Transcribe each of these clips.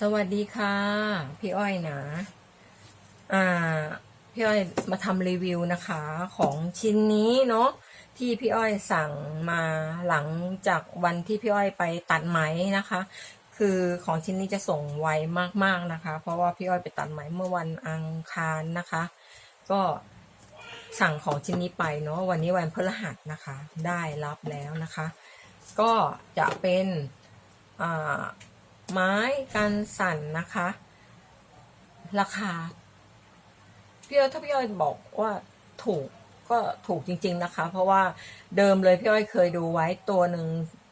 สวัสดีค่ะ พี่อ้อยนะอ่าพี่อ้อยมาทำรีวิวนะคะ ของชิ้นนี้เนาะที่พี่อ้อยสั่งมาหลังจากวันที่พี่อ้อยไปตัดไหมนะคะ คือของชิ้นนี้จะส่งไวมากๆนะคะ เพราะว่าพี่อ้อยไปตัดไหมเมื่อวันอังคารนะคะ ก็สั่งของชิ้นนี้ไปเนาะวันนี้วันพฤหัสนะคะ ได้รับแล้วนะคะ ก็จะเป็นอ่า ไม้กันสั่นนะคะ ราคา พี่อ้อยถ้าพี่อ้อยบอกว่าถูกก็ถูกจริง ๆนะคะ เพราะว่าเดิมเลยพี่อ้อยเคยดูไว้ตัวหนึ่ง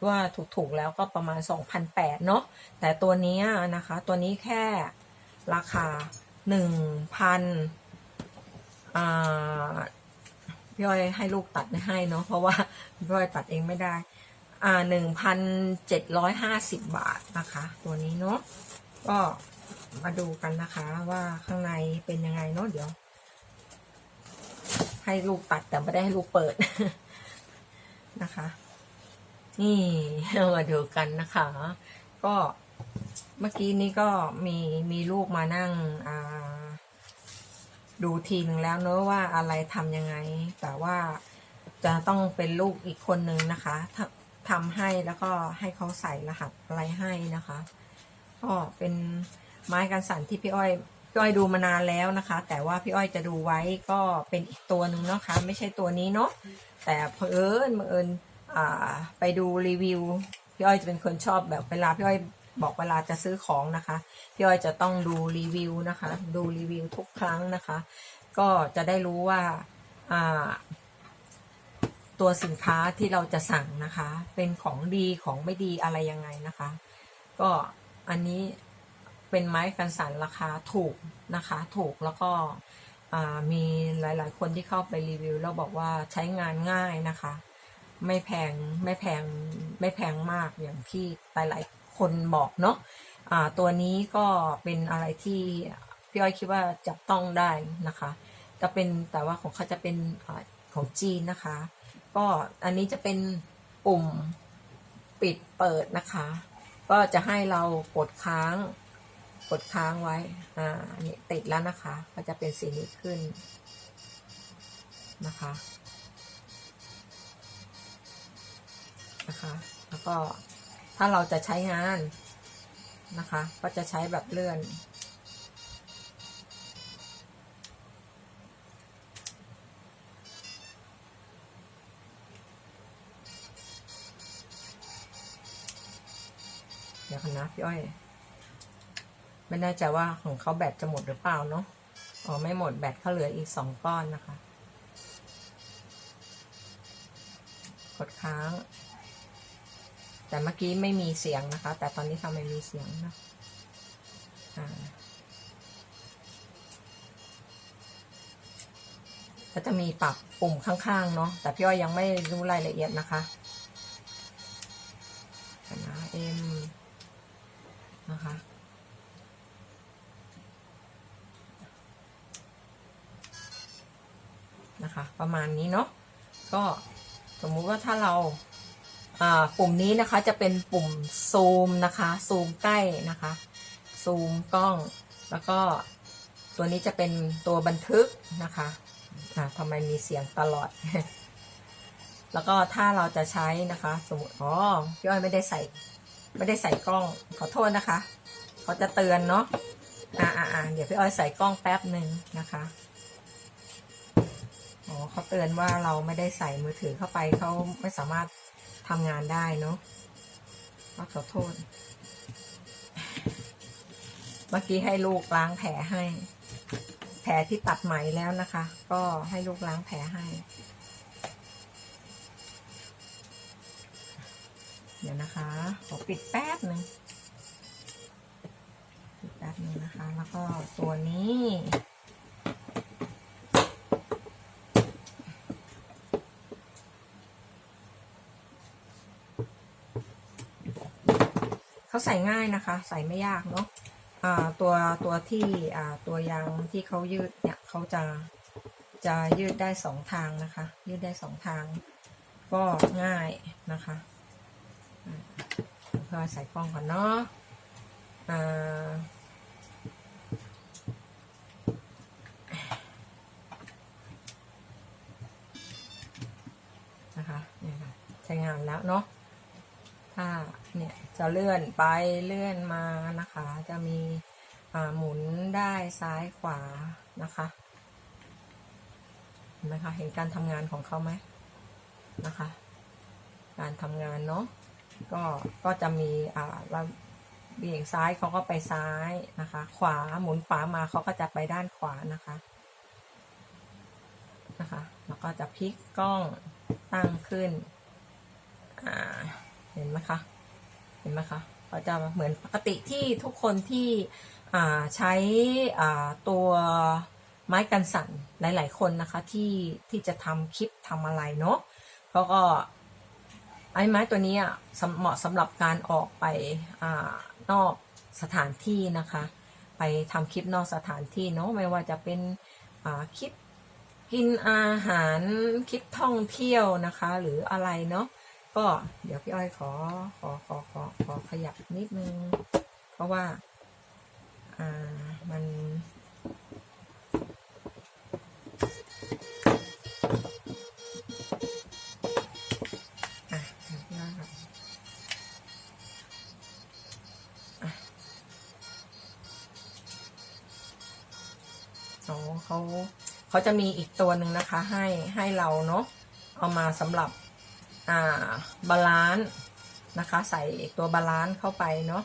ว่าถูกๆแล้วก็ประมาณ 2,008เนาะแต่ตัวนี้นะคะ ตัวนี้แค่ราคา 1,000อ่าพี่อ้อยให้ลูกตัดให้เนาะเพราะว่าพี่อ้อยตัดเองไม่ได้ อ่าหนึ่งพันเจ็ดร้อยห้าสิบบาทนะคะ ตัวนี้เนาะก็มาดูกันนะคะว่าข้างในเป็นยังไงเนาะเดี๋ยว ให้ลูกตัดแต่ไม่ได้ให้ลูกเปิดนะคะ นี่มาดูกันนะคะ ก็เมื่อกี้นี้ก็มีมีลูกมานั่งอ่าดูทีนึงแล้วเนอะว่าอะไรทำยังไง แต่ว่าจะต้องเป็นลูกอีกคนนึงนะคะ ทำให้แล้วก็ให้เขาใส่รหัสอะไรให้นะคะ ก็เป็นไม้กันสั่นที่พี่อ้อยพี่อ้อยดูมานานแล้วนะคะ แต่ว่าพี่อ้อยจะดูไว้ก็เป็นอีกตัวหนึ่งเนาะคะ ไม่ใช่ตัวนี้เนาะแต่เผอิญเอิญอ่าไปดูรีวิวพี่อ้อยจะเป็นคนชอบแบบเวลาพี่อ้อยบอกเวลาจะซื้อของนะคะพี่อ้อยจะต้องดูรีวิวนะคะ ดูรีวิวทุกครั้งนะคะ ก็จะได้รู้ว่าอ่า ตัวสินค้าที่เราจะสั่งนะคะ เป็นของดีของไม่ดีอะไรยังไงนะคะ ก็อันนี้เป็นไม้กันสันราคาถูกนะคะ ถูกแล้วก็อ่ามีหลาย ๆ คนที่เข้าไปรีวิวแล้วบอกว่าใช้งานง่ายนะคะ ไม่แพงไม่แพงไม่แพงมากอย่างที่หลาย ๆ คนบอกเนาะตัวนี้ก็เป็นอะไรที่พี่อ้อยคิดว่าจับต้องได้นะคะจะเป็นแต่ว่าของเขาจะเป็นอของจีนนะคะ ก็อันนี้จะเป็นปุ่มปิดเปิดนะคะ ก็จะให้เรากดค้าง กดค้างไว้ อ่านี่ติดแล้วนะคะ ก็จะเป็นสีนี้ขึ้นนะคะนะคะ แล้วก็ถ้าเราจะใช้งานนะคะ ก็จะใช้แบบเลื่อน ดี๋ยวกันนะพี่อ้อย ไม่แน่ใจว่าของเขาแบตจะหมดหรือเปล่าเนาะอ๋อไม่หมดแบตเขาเหลืออีกสองก้อนนะคะ กดค้าง แต่เมื่อกี้ไม่มีเสียงนะคะ แต่ตอนนี้ทำไมมีเสียงนะอ่าก็จะมีปรับปุ่มข้างๆ เนาะ แต่พี่อ้อยยังไม่รู้รายละเอียดนะคะกันนะ M นะคะ นะคะ ประมาณนี้เนาะก็สมมุติว่าถ้าเราปุ่มนี้นะคะจะเป็นปุ่มซูมนะคะ ซูมใกล้นะคะ ซูมกล้อง แล้วก็ตัวนี้จะเป็นตัวบันทึกนะคะอ่าทำไมมีเสียงตลอด แล้วก็ถ้าเราจะใช้นะคะ สมมติ อ๋อพี่อ้อยไม่ได้ใส่ ไม่ได้ใส่กล้อง ขอโทษนะคะ เขาจะเตือนเนาะ อ่าอ่าอ่าเดี๋ยวพี่อ้อยใส่กล้องแป๊บหนึ่งนะคะอ๋อเขาเตือนว่าเราไม่ได้ใส่มือถือเข้าไปเขาไม่สามารถทำงานได้เนาะก็ขอโทษ เมื่อกี้ให้ลูกล้างแผลให้ แผลที่ตัดไหมแล้วนะคะ ก็ให้ลูกล้างแผลให้ เดี๋ยวนะคะ ขอปิดแป๊บหนึ่งปิดแป๊บหนึ่งนะคะ แล้วก็ตัวนี้ เขาใส่ง่ายนะคะ ใส่ไม่ยากเนาะตัวตัวที่ตัวยางที่เขายืดเนี่ยเขาจะจะยืดได้สองทางนะคะ ยืดได้สองทาง ก็ง่ายนะคะ อ่าเพื่อใส่กล้องก่อนเนาะนะคะเนี่ยค่ะใช้งานแล้วเนาะถ้าเนี่ยจะเลื่อนไปเลื่อนมานะคะ จะมีหมุนได้ซ้ายขวานะคะเห็นไหมคะเห็นการทำงานของเขาไหมนะคะ การทำงานเนาะ ก็ก็จะมีอ่าเราเบี่ยงซ้ายเขาก็ไปซ้ายนะคะ ขวาหมุนขวามาเขาก็จะไปด้านขวานะคะนะคะแล้วก็จะพลิกกล้องตั้งขึ้นอ่าเห็นไหมคะเห็นไหมคะเขาจะเหมือนปกติที่ทุกคนที่อ่าใช้อ่าตัวไม้กันสั่นหลาย ๆ คนนะคะที่ที่จะทำคลิปทำอะไรเนาะเขาก็ ไอ้ไม้ตัวนี้อะเหมาะสำหรับการออกไปอนอกสถานที่นะคะ ไปทำคลิปนอกสถานที่เนาะไม่ว่าจะเป็นคลิปกินอาหารคลิปท่องเที่ยวนะคะ หรืออะไรเนาะก็เดี๋ยวพี่อ้อยขอขอขอขอขอขยับนิดนึง เพราะว่า อ่ามัน เขาเขาจะมีอีกตัวหนึ่งนะคะ ให้ให้เราเนาะเอามาสำหรับอ่าบาลานซ์นะคะ ใส่ตัวบาลานซ์เข้าไปเนาะ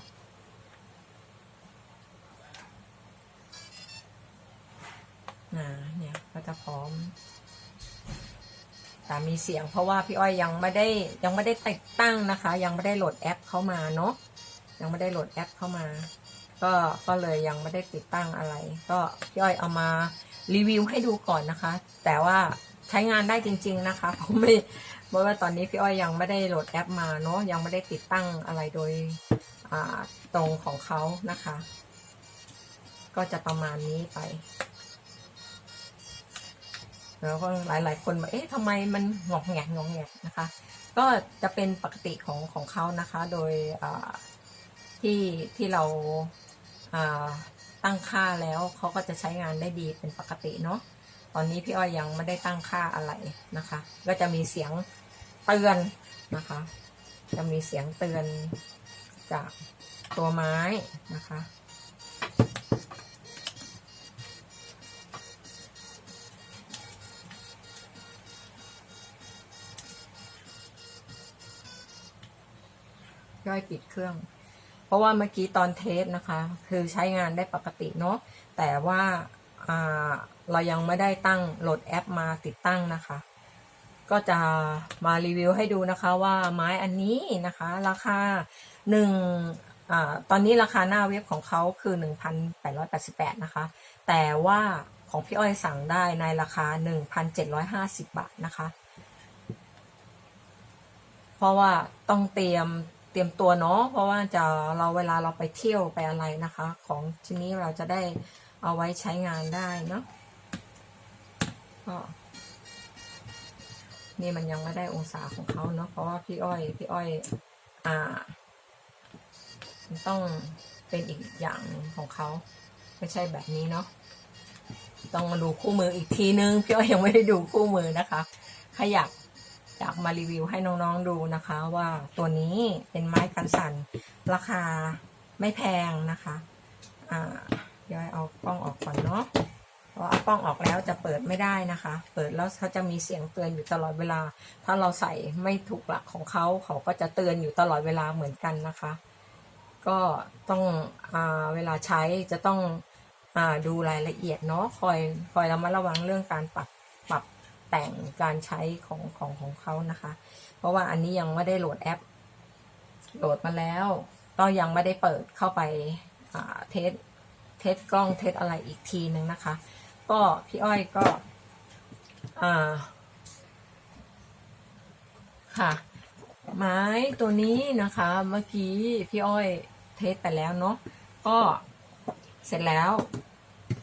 เนี่ยก็จะพร้อมแต่มีเสียงเพราะว่าพี่อ้อยยังไม่ได้ยังไม่ได้ติดตั้งนะคะ ยังไม่ได้โหลดแอปเข้ามาเนาะยังไม่ได้โหลดแอปเข้ามา ก็ก็เลยยังไม่ได้ติดตั้งอะไร ก็พี่อ้อยเอามารีวิวให้ดูก่อนนะคะ แต่ว่าใช้งานได้จริง ๆนะคะผมไม่เพราะว่าตอนนี้พี่อ้อยยังไม่ได้โหลดแอปมาเนาะยังไม่ได้ติดตั้งอะไรโดยตรงของเขานะคะ ก็จะประมาณนี้ไป แล้วก็หลาย ๆ คนบอกเอ๊ะทำไมมันงอกแงกงอกแงกนะคะ ก็จะเป็นปกติของของเขานะคะ โดยที่ที่เรา ตั้งค่าแล้วเขาก็จะใช้งานได้ดีเป็นปกติเนาะตอนนี้พี่อ้อยยังไม่ได้ตั้งค่าอะไรนะคะ ก็จะมีเสียงเตือนนะคะ จะมีเสียงเตือนจากตัวไม้นะคะย่อยปิดเครื่อง เพราะว่าเมื่อกี้ตอนเทสนะคะ คือใช้งานได้ปกติเนาะแต่ว่าาเรายังไม่ได้ตั้งโหลดแอปมาติดตั้งนะคะ ก็จะมารีวิวให้ดูนะคะว่าไม้อันนี้นะคะ ราคาหนึ่งตอนนี้ราคาหน้าเว็บของเขาคือ 1,888 นะคะ แต่ว่าของพี่อ้อยสั่งได้ในราคา 1,750 บาทนะคะ เพราะว่าต้องเตรียม เตรียมตัวเนาะเพราะว่าจะเราเวลาเราไปเที่ยวไปอะไรนะคะ ของชิ้นนี้เราจะได้เอาไว้ใช้งานได้เนาะก็นี่มันยังไม่ได้องศาของเขาเนาะเพราะว่าพี่อ้อย พี่อ้อย อ่ามันต้องเป็นอีกอย่างหนึ่งของเขาไม่ใช่แบบนี้เนาะต้องมาดูคู่มืออีกทีนึงพี่อ้อยยังไม่ได้ดูคู่มือนะคะ ถ้าอยาก อยากมารีวิวให้น้องๆดูนะคะว่าตัวนี้เป็นไม้กันสั่นราคาไม่แพงนะคะอ่าย้อยเอากล้องออกก่อนเนาะเพราะเอากล้องออกแล้วจะเปิดไม่ได้นะคะ เปิดแล้วเขาจะมีเสียงเตือนอยู่ตลอดเวลา ถ้าเราใส่ไม่ถูกหลักของเขาเขาก็จะเตือนอยู่ตลอดเวลาเหมือนกันนะคะ ก็ต้องอ่าเวลาใช้จะต้องอ่าดูรายละเอียดเนาะคอยคอยระมัดระวังเรื่องการปรับปรับ แต่งการใช้ของของของเขานะคะ เพราะว่าอันนี้ยังไม่ได้โหลดแอป โหลดมาแล้ว ก็ยังไม่ได้เปิดเข้าไปเทสเทสกล้องเทสอะไรอีกทีนึงนะคะ ก็พี่อ้อยก็ค่ะ ไม้ตัวนี้นะคะ เมื่อกี้พี่อ้อยเทสไปแล้วเนาะก็เสร็จแล้ว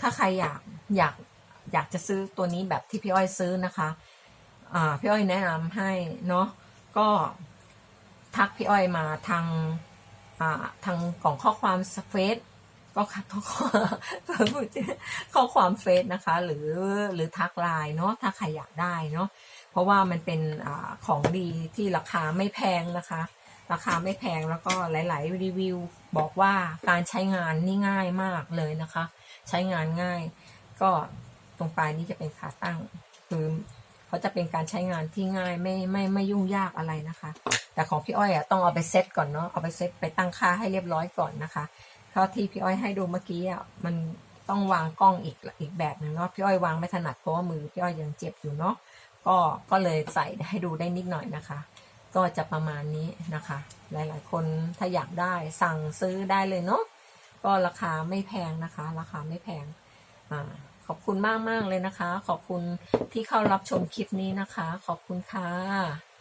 ถ้าใครอยากอยาก อยากจะซื้อตัวนี้แบบที่พี่อ้อยซื้อนะคะพี่อ้อยแนะนำให้เนาะก็ทักพี่อ้อยมาทางทางกล่องข้อความเฟซก็ค่ะข้อความข้อความเฟซนะคะ หรือหรือทักไลน์เนาะถ้าใครอยากได้เนาะเพราะว่ามันเป็นอของดีที่ราคาไม่แพงนะคะ ราคาไม่แพงแล้วก็หลาย ๆ รีวิว บอกว่าการใช้งานนี่ง่ายมากเลยนะคะ ใช้งานง่าย ก็ ตรงปลายนี้จะเป็นขาตั้ง คือเขาจะเป็นการใช้งานที่ง่ายไม่ไม่ไม่ยุ่งยากอะไรนะคะ แต่ของพี่อ้อยอะต้องเอาไปเซตก่อนเนาะเอาไปเซตไปตั้งค่าให้เรียบร้อยก่อนนะคะเท่าที่พี่อ้อยให้ดูเมื่อกี้อะมันต้องวางกล้องอีกอีกแบบหนึ่งเนาะพี่อ้อยวางไม่ถนัดเพราะว่ามือพี่อ้อยยังเจ็บอยู่เนาะก็ก็เลยใส่ให้ดูได้นิดหน่อยนะคะ ก็จะประมาณนี้นะคะ หลายๆ คนถ้าอยากได้สั่งซื้อได้เลยเนาะก็ราคาไม่แพงนะคะ ราคาไม่แพงอ่า ขอบคุณมากๆเลยนะคะ ขอบคุณที่เข้ารับชมคลิปนี้นะคะ ขอบคุณค่ะ